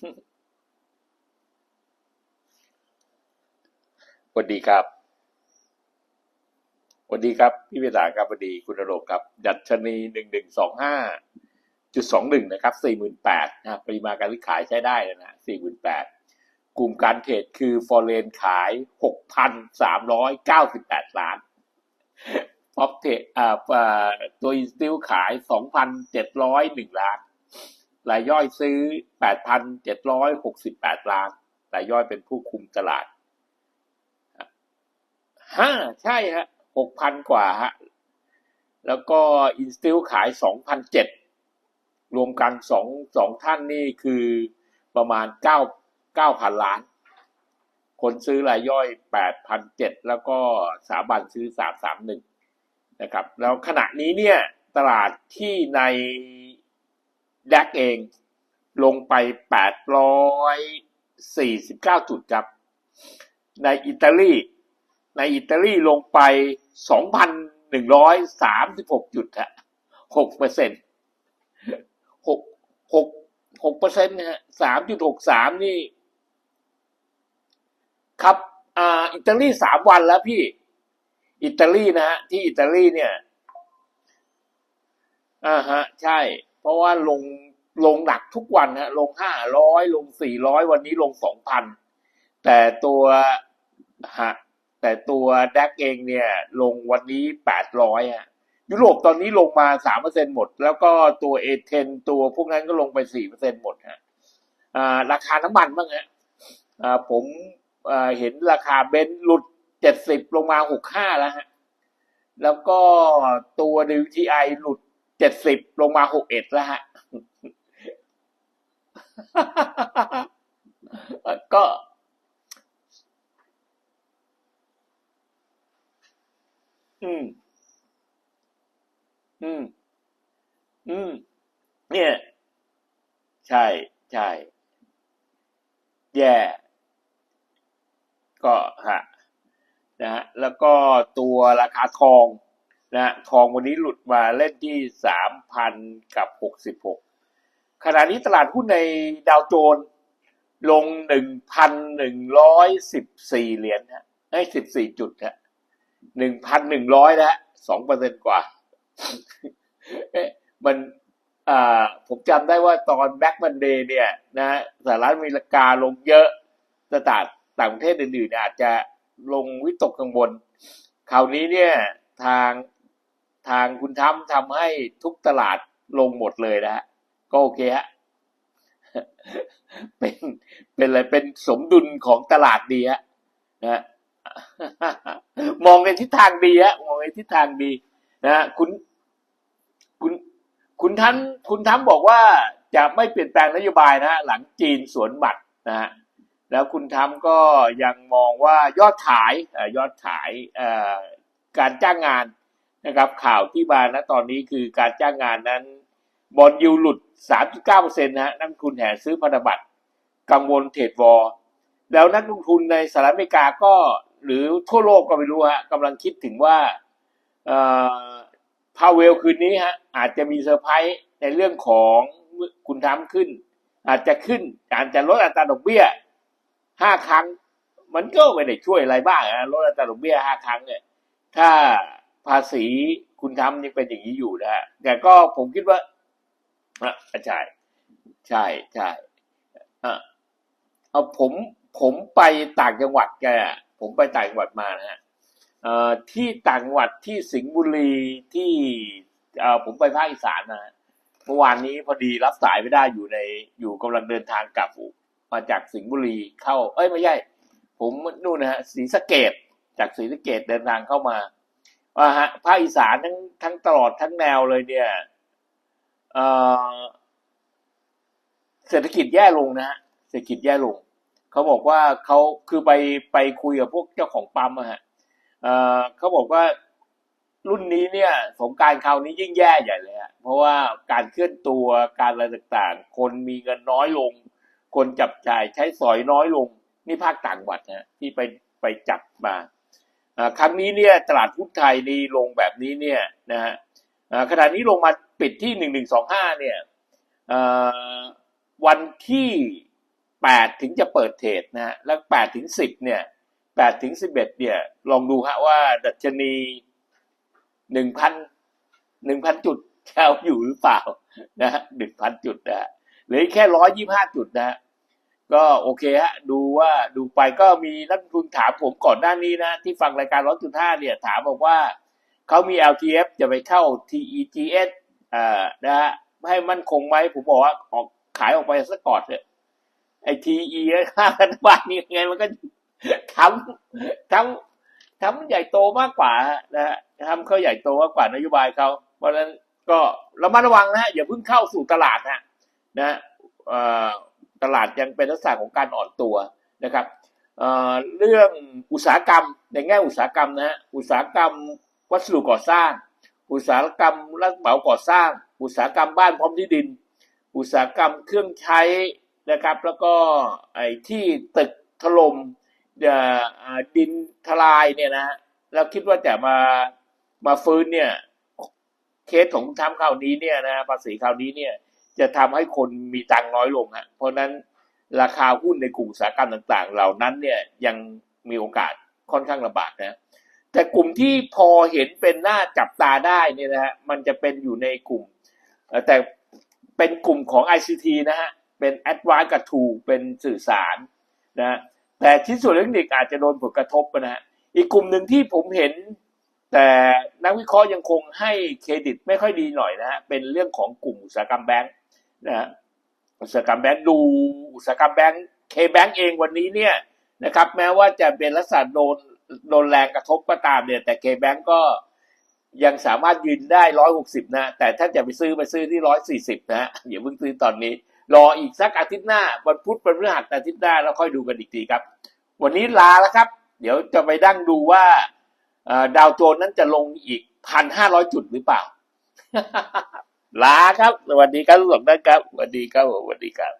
สวัสดีครับสวัสดีครับพี่เวลาครับสวัสดีคุณนรงค์ครับ ดัชนีหนึ่งหนึ่งสองห้าจุดสองหนึ่งนะครับสี่หมื่นแปดนะปริมาณการซื้อขายใช้ได้เลยนะสี่หมื่นแปดกลุ่มการเทรดคือฟอร์เรนขายหกพันสามร้อยเก้าสิบแปดล้านพอปเทอ่าอ่าตัวอินสติลขายสองพันเจ็ดร้อยหนึ่งล้าน รายย่อยซื้อแปดพันเจ็ดร้อยหกสิบแปดล้าน รายย่อยเป็นผู้คุมตลาดห้าใช่ฮะหกพันกว่าฮะ แล้วก็อินสติลขายสองพันเจ็ดรวมกันสองสองท่านนี่คือประมาณเก้าเก้าพันล้าน คนซื้อรายย่อยแปดพันเจ็ดแล้วก็สาบันซื้อสามสามหนึ่งนะครับ แล้วขณะนี้เนี่ยตลาดที่ใน ดกเองลงไปแปดร้อยสี่สิบเก้าจุดครับ ในอิตาลี ในอิตาลีลงไป 2,136 จุดฮะ6เปอร์เซ็นต์6 6 6เปอร์เซ็นต์นะฮะ3.63 นี่ ครับ อ่า อิตาลีสามวันแล้วพี่ อิตาลีนะฮะ ที่อิตาลีเนี่ย อ่าฮะ ใช่ เพราะว่าลงลงหนักทุกวันฮะลง500ลง400วันนี้ลง2,000แต่ตัวฮะแต่ตัวแดกเองเนี่ย ลงวันนี้แปดร้อยฮะยุโรปตอนนี้ลงมาสามเปอร์เซ็นหมด แล้วก็ตัวเอเทนตัวพวกนั้นก็ลงไปสี่เปอร์เซ็นหมดฮะอ่าราคาน้ำมันบ้างฮะผมเห็นราคาเบนซ์หลุดเจ็ดสิบลงมาหกห้าแล้วฮะแล้วก็ตัว WTI หลุด เจ็ดสิบลงมาหกเอ็ดแล้วฮะ ก็ อืม อืม อืม เนี่ย ใช่ ใช่ แย่ก็ฮะนะฮะแล้วก็ตัวราคาทอง นะทองวันนี้หลุดมาเล่นที่สามพันกับหกสิบหกขณะนี้ตลาดหุ้นในดาวโจนส์ลงหนึ่งพันหนึ่งร้อยสิบสี่เหรียญฮะให้สิบสี่จุดฮะหนึ่งพันหนึ่งร้อยนะสองเปอร์เซ็นกว่าเอ๊ะมันอ่าผมจำได้ว่าตอนแบ็กมันเดย์เนี่ยนะสหรัฐอเมริกาลงเยอะตลาดต่างประเทศอื่นๆอาจจะลงวิตกกังวลคราวนี้เนี่ยทาง ทางคุณทำทำให้ทุกตลาดลงหมดเลยนะฮะก็โอเคฮะเป็นเป็นอะไรเป็นสมดุลของตลาดดีฮะนะฮะมองในทิศทางดีฮะมองในทิศทางดีนะฮะคุณคุณคุณท่านคุณทั้มบอกว่าจะไม่เปลี่ยนแปลงนโยบายนะฮะหลังจีนสวนบัตนะฮะแล้วคุณทั้มก็ยังมองว่ายอดขายอยอดขายการจ้างงาน นะครับ ข่าวที่มานะตอนนี้คือการจ้างงานนั้นบอลยูหลุด 3.9%นะฮะนักลงทุนแห่ซื้อพันธบัตรกังวลเทรดวอร์แล้วนักลงทุนในสหรัฐอเมริกาก็หรือทั่วโลกก็ไม่รู้ฮะกำลังคิดถึงว่าเอ่อพาเวลคืนนี้ฮะอาจจะมีเซอร์ไพรส์ในเรื่องของคุณทำขึ้น อาจจะขึ้นอาจจะลดอัตราดอกเบี้ยห้าครั้ง มันก็ไม่ได้ช่วยอะไรบ้างนะลดอัตราดอกเบี้ยห้าครั้งเนี่ยถ้า ภาษีคุณทำยังเป็นอย่างนี้อยู่นะฮะแต่ก็ผมคิดว่าอะใช่ใช่ใช่อะเอาผมผมไปต่างจังหวัดแกผมไปต่างจังหวัดมานะฮะอ่อที่ต่างจังหวัดที่สิงห์บุรีที่อ่อผมไปภาคอีสานนะฮะเมื่อวานนี้พอดีรับสายไม่ได้อยู่ในอยู่กำลังเดินทางกลับมาจากสิงห์บุรีเข้า เอ้ยไม่ใช่ผมนู่นนะฮะศรีสะเกดจากศรีสะเกดเดินทางเข้ามา ภาคอีสานทั้งทั้งตลอดทั้งแนวเลยเนี่ยเศรษฐกิจแย่ลงนะฮะเศรษฐกิจแย่ลงเขาบอกว่าเขาคือไปไปคุยกับพวกเจ้าของปั๊มอะฮะเขาบอกว่ารุ่นนี้เนี่ย สงการคราวนี้ยิ่งแย่ใหญ่เลยฮะเพราะว่าการเคลื่อนตัวการอะไรต่างๆ คนมีเงินน้อยลง คนจับจ่ายใช้สอยน้อยลง นี่ภาคต่างจังหวัดนะที่ไปไปจับมา ครั้งนี้เนี่ยตลาดหุ้นไทยนี่ลงแบบนี้เนี่ยนะฮะขณะนี้ลงมาปิดที่หนึ่งหนึ่งสองห้าเนี่ยวันที่แปดถึงจะเปิดเทรดนะฮะแล้วแปดถึงสิบเนี่ยแปดถึงสิบเอ็ดเนี่ยลองดูฮะว่าดัชนีหนึ่งพันหนึ่งพันจุดจะเอยู่หรือเปล่านะฮะหนึ่งพันจุดนะหลือแค่ร้อยยี่ห้าจุดนะ ก็โอเคฮะ ดูว่าดูไปก็มีนักลงทุนถามผมก่อนหน้านี้นะ ที่ฟังรายการร้อยจุดห้าเนี่ย ถามบอกว่าเขามี LTF จะไปเข้า TEGS อ่านะฮะให้มั่นคงไหมผมบอกว่าออกขายออกไปสักก่อนเถอะไอทีอีค่ารัฐบาลนี่ยังไงมันก็ทำทำทำใหญ่โตมากกว่านะฮะทำเขาใหญ่โตมากกว่านโยบายเขาเพราะฉะนั้นก็ระมัดระวังนะฮะอย่าเพิ่งเข้าสู่ตลาดนะนะฮะเอ่อ ตลาดยังเป็นลักษณะของการอ่อนตัวนะครับเเรื่องอุตสาหกรรมในแง่อุตสาหกรรมนะฮะอุตสาหกรรมวัสดุก่อสร้าง อุตสาหกรรมรับเหมาก่อสร้าง อุตสาหกรรมบ้านพร้อมที่ดิน อุตสาหกรรมเครื่องใช้นะครับ แล้วก็ไอ้ที่ตึกถล่มเอ่ออ่าดินทลายเนี่ยนะเราคิดว่าจะมามาฟื้นเนี่ยเคสของทำคราวนี้เนี่ยนะภาษีคราวนี้เนี่ย จะทำให้คนมีตังน้อยลงฮะเพราะนั้นราคาหุ้นในกลุ่มอุตสาหกรรมต่าง ๆ เหล่านั้นเนี่ยยังมีโอกาสค่อนข้างลำบากนะแต่กลุ่มที่พอเห็นเป็นหน้าจับตาได้เนี่ยนะฮะมันจะเป็นอยู่ในกลุ่ม แต่เป็นกลุ่มของ ICT นะฮะเป็น Advanced กับ Tool เป็นสื่อสารนะฮะแต่ชิ้นส่วนเล็กทรอนิกส์อาจจะโดนผลกระทบนะฮะอีกกลุ่มหนึ่งที่ผมเห็น แต่นักวิเคราะห์ยังคงให้เครดิตไม่ค่อยดีหน่อยนะฮะเป็นเรื่องของกลุ่มอุตสาหกรรมแบงค์ นะฮะอุตสาหกรรมแบงค์ดูอุตสาหกรรมแบงค์เคแบงค์เองวันนี้เนี่ยนะครับ แม้ว่าจะเป็นลักษณะโดนโดนแรงกระทบก็ตามเนี่ย แต่เคแบงค์ก็ยังสามารถยืนได้ร้อยหกสิบนะ แต่ถ้าจะไปซื้อไปซื้อที่ร้อยสี่สิบนะฮะอย่าเพิ่งซื้อตอนนี้ รออีกสักอาทิตย์หน้าวันพุธวันพฤหัสอาทิตย์หน้าแล้วค่อยดูกันอีกทีครับ วันนี้ลาแล้วครับ เดี๋ยวจะไปดั้งดูว่าดาวโจนส์นั้นจะลงอีกพันห้าร้อยจุดหรือเปล่า ลาครับ สวัสดีครับทุกท่านครับสวัสดีครับผมสวัสดีครับ